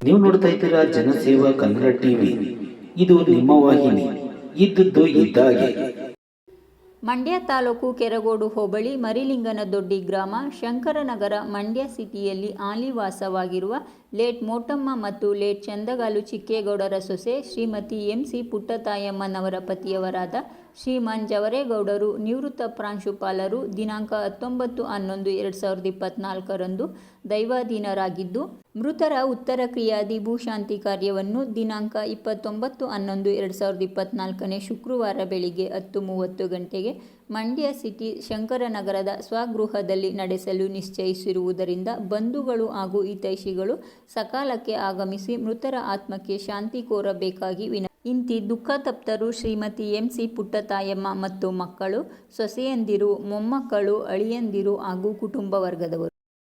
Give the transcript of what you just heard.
ನೀವು ನೋಡ್ತಾ ಇದ್ದೀರಾ ಜನಸೇವಾ ಕನ್ನಡ ಟಿವಿ. ಇದು ನಿಮ್ಮ ವಾಹಿನಿ. ಇದ್ದದ್ದು ಇದ್ದಾಗೆ. ಮಂಡ್ಯ ತಾಲೂಕು ಕೆರಗೋಡು ಹೋಬಳಿ ಮರಿಲಿಂಗನದೊಡ್ಡಿ ಗ್ರಾಮ ಶಂಕರನಗರ ಮಂಡ್ಯ ಸಿಟಿಯಲ್ಲಿ ಆಲಿವಾಸವಾಗಿರುವ ಲೇಟ್ ಮೋಟಮ್ಮ ಮತ್ತು ಲೇಟ್ ಚಂದಗಾಲು ಚಿಕ್ಕೇಗೌಡರ ಸೊಸೆ ಶ್ರೀಮತಿ ಎಂ ಸಿ ಪುಟ್ಟತಾಯಮ್ಮನವರ ಪತಿಯವರಾದ ಶ್ರೀಮಾನ್ ಜವರೇಗೌಡರು ನಿವೃತ್ತ ಪ್ರಾಂಶುಪಾಲರು ದಿನಾಂಕ ಹತ್ತೊಂಬತ್ತು ಹನ್ನೊಂದು ಎರಡು ಸಾವಿರದ ಇಪ್ಪತ್ನಾಲ್ಕರಂದು ದೈವಾಧೀನರಾಗಿದ್ದು ಮೃತರ ಉತ್ತರ ಕ್ರಿಯಾದಿ ಭೂಶಾಂತಿ ಕಾರ್ಯವನ್ನು ದಿನಾಂಕ ಇಪ್ಪತ್ತೊಂಬತ್ತು ಹನ್ನೊಂದು ಎರಡು ಸಾವಿರದ ಇಪ್ಪತ್ತ್ನಾಲ್ಕನೇ ಶುಕ್ರವಾರ ಬೆಳಿಗ್ಗೆ ಹತ್ತು ಮೂವತ್ತು ಗಂಟೆಗೆ ಮಂಡ್ಯ ಸಿಟಿ ಶಂಕರನಗರದ ಸ್ವಗೃಹದಲ್ಲಿ ನಡೆಸಲು ನಿಶ್ಚಯಿಸಿರುವುದರಿಂದ ಬಂಧುಗಳು ಹಾಗೂ ಹಿತೈಷಿಗಳು ಸಕಾಲಕ್ಕೆ ಆಗಮಿಸಿ ಮೃತರ ಆತ್ಮಕ್ಕೆ ಶಾಂತಿ ಕೋರಬೇಕಾಗಿ ವಿನ ಇಂತಿ ದುಃಖತಪ್ತರು ಶ್ರೀಮತಿ ಎಂ ಸಿ ಪುಟ್ಟತಾಯಮ್ಮ ಮತ್ತು ಮಕ್ಕಳು, ಸೊಸೆಯಂದಿರು, ಮೊಮ್ಮಕ್ಕಳು, ಅಳಿಯಂದಿರು ಹಾಗೂ ಕುಟುಂಬ ವರ್ಗದವರು.